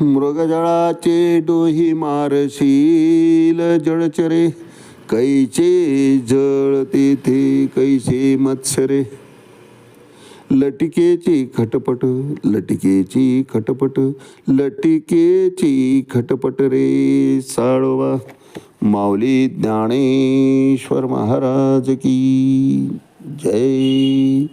मृगजळाचे डोही मारशील जळचरे. Cache जळ तेथे कैसे मत्सरे. लटिकेची खटपट लटिकेची खटपट लटिकेची खटपट रे साळवा. माऊली ज्ञानेश्वर महाराज की जय.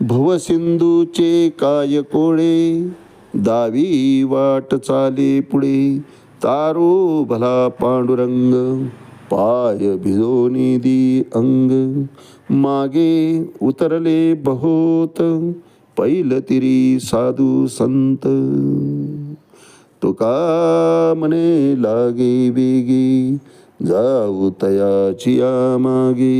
भवसिंधूचे काय कोळे? दावी वाट चाले पुढे. तारो भला पांडुरंग पाय भिजोनी दी अंग. मागे उतरले बहोत पैल तिरी साधू संत. तुका म्हणे लागे बेगे जाऊ तयाची मागे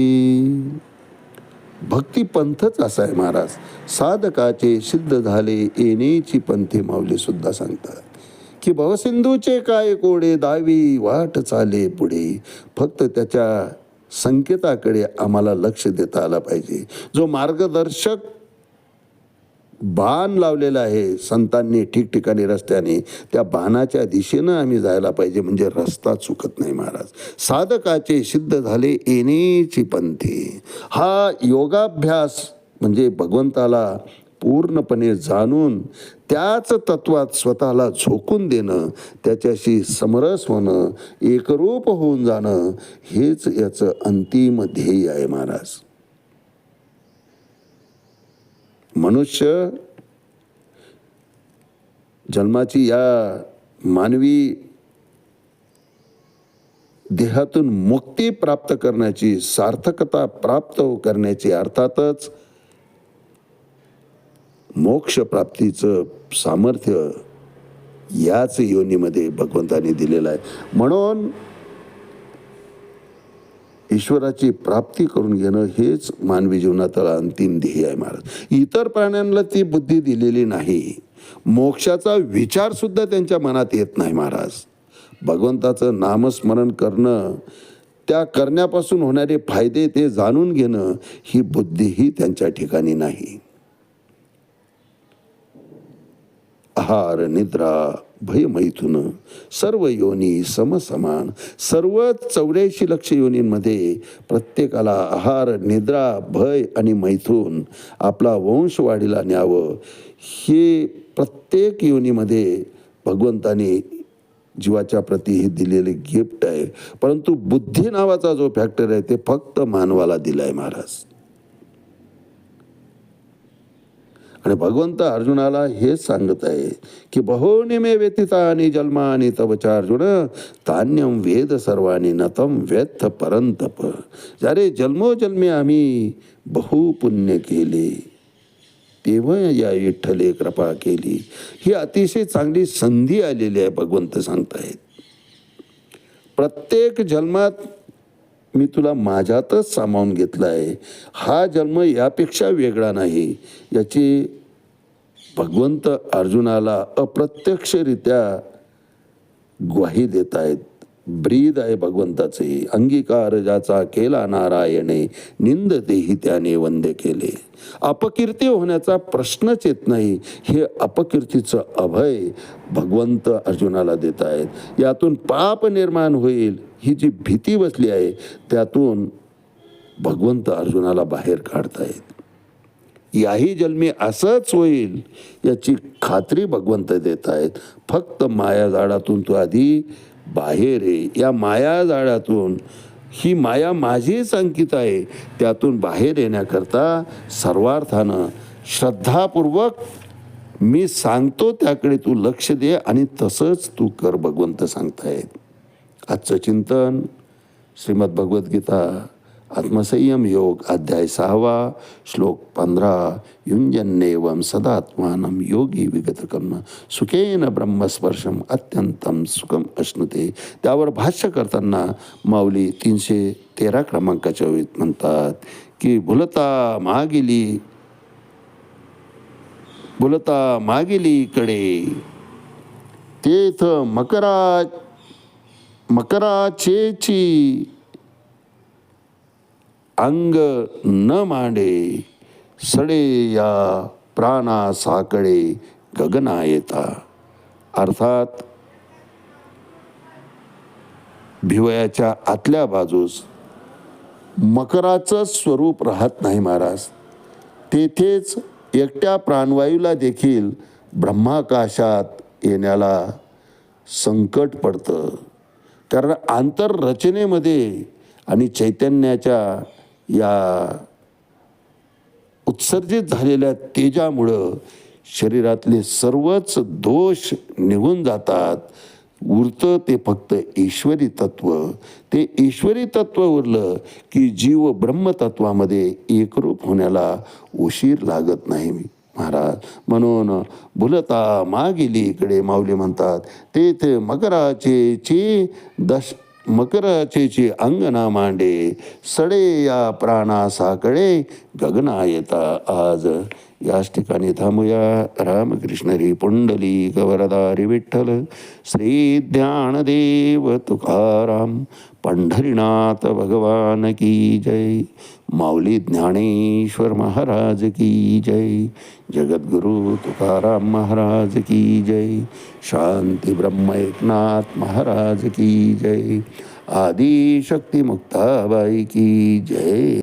भक्तिपंथच असा आहे महाराज. साधकाचे सिद्ध झाले येणेची पंथी माऊली सुद्धा सांगतात. की भवसिंधूचे काय कोडे दावी वाट चाले पुढे. फक्त त्याच्या संकेताकडे आम्हाला लक्ष देता आलं पाहिजे. जो मार्गदर्शक बाण लावलेलं आहे संतांनी ठिकठिकाणी रस्त्याने. त्या बाणाच्या दिशेनं आम्ही जायला पाहिजे म्हणजे रस्ता चुकत नाही महाराज. साधकाचे सिद्ध झाले येणेची पंथी. हा योगाभ्यास म्हणजे भगवंताला पूर्णपणे जाणून त्याच तत्वात स्वतःला झोकून देणं त्याच्याशी समरस होणं एकरूप होऊन जाणं हेच याचं अंतिम ध्येय आहे महाराज. मनुष्य जन्माची या मानवी देहातून मुक्ती प्राप्त करण्याची सार्थकता प्राप्त करण्याची अर्थातच मोक्ष प्राप्तीचं सामर्थ्य याच योनीमध्ये भगवंताने दिलेलं आहे. म्हणून ईश्वराची प्राप्ती करून घेणं हेच मानवी जीवनातला अंतिम ध्येय आहे महाराज. इतर प्राण्यांना ती बुद्धी दिलेली नाही. मोक्षाचा विचारसुद्धा त्यांच्या मनात येत नाही महाराज. भगवंताचं नामस्मरण करणं त्या करण्यापासून होणारे फायदे ते जाणून घेणं ही बुद्धीही त्यांच्या ठिकाणी नाही. आहार निद्रा भयमैथून सर्व योनी समसमान सर्व चौऱ्याऐंशी लक्ष योनींमध्ये प्रत्येकाला आहार निद्रा भय आणि मैथून आपला वंश वाढीला न्यावं. हे प्रत्येक योनीमध्ये भगवंताने जीवाच्या प्रती हे दिलेले गिफ्ट आहे. परंतु बुद्धी नावाचा जो फॅक्टर आहे ते फक्त मानवाला दिलाय महाराज. आणि भगवंत अर्जुनाला हेच सांगत आहे की बहुनिमे व्यतिता आणि जन्मा आणि तवचा अर्जुन तान्यम वेद सर्वानी नतम व्यथ परंतप जरे जन्मोजन्मी आम्ही बहु पुण्य केले। तेव्हा या विठ्ठले कृपा केली. ही अतिशय चांगली संधी आलेली आहे भगवंत सांगतायत. प्रत्येक जन्मात मी तुला माझ्यातच सामावून घेतला आहे हा जन्म यापेक्षा वेगळा नाही. याची भगवंत अर्जुनाला अप्रत्यक्षरित्या ग्वाही देत आहेत ब्रीद आहे भगवंताचे. अंगीकार ज्याचा केला नारायणे निंदतेही त्याने वंदे केले. अपकीर्ती होण्याचा प्रश्नच येत नाही. हे अपकीर्तीचं अभय भगवंत अर्जुनाला देत आहेत यातून पाप निर्माण होईल. ही जी भीती बसली आहे त्यातून भगवंत अर्जुनाला बाहेर काढतायत. याही जन्मी असंच होईल याची खात्री भगवंत देत आहेत. फक्त माया झाडातून तू आधी बाहेर ये. या माया जाळातून ही माया माझीच अंकित आहे त्यातून बाहेर येण्याकरता सर्वार्थानं श्रद्धापूर्वक मी सांगतो त्याकडे तू लक्ष दे आणि तसंच तू कर भगवंत सांगतायत. आजचं चिंतन श्रीमद भगवद्गीता आत्मसंयम योग अध्याय सहावा श्लोक पंधरा युंजन्नेवम सदात्मानं योगी विगत कर्म सुखेन ब्रह्मस्पर्शम अत्यंतम सुखम अश्नुते। त्यावर भाष्य करताना माऊली तीनशे तेरा क्रमांकाच्या ओळीत म्हणतात की भुलता मागिली भुलता मागिली कडे तेथ मकरा मकराचेची अंग न मांडे सडे या प्राणा साकडे गगना येता. अर्थात भिवयाच्या आतल्या बाजूस मकराचं स्वरूप राहत नाही महाराज. तेथेच एकट्या प्राणवायूला देखील ब्रह्माकाशात येण्याला संकट पडतं. कारण आंतररचनेमध्ये आणि चैतन्याच्या या उत्सर्जित झालेल्या तेजामुळं शरीरातले सर्वच दोष निघून जातात. उरतं ते फक्त ईश्वरी तत्व. ते ईश्वरी तत्व उरलं की जीव ब्रह्मतत्वामध्ये एकरूप होण्याला उशीर लागत नाही. महाराज म्हणून भुलता मागिली इकडे माऊली म्हणतात ते मकराचे ची दश मकराचेची अंगना मांडे सडे या प्राणा साकडे गगना येता आज. याच ठिकाणी थांबूया. रामकृष्ण री पुंडली कवरदारी विठ्ठल. श्री ज्ञानदेव तुकाराम पंढरीनाथ भगवान की जय. माऊली ज्ञानेश्वर महाराज की जय. जगद्गुरु तुकाराम महाराज की जय. शांती ब्रह्म एकनाथ महाराज की जय. आदिशक्ती मुक्ताबाई की जय.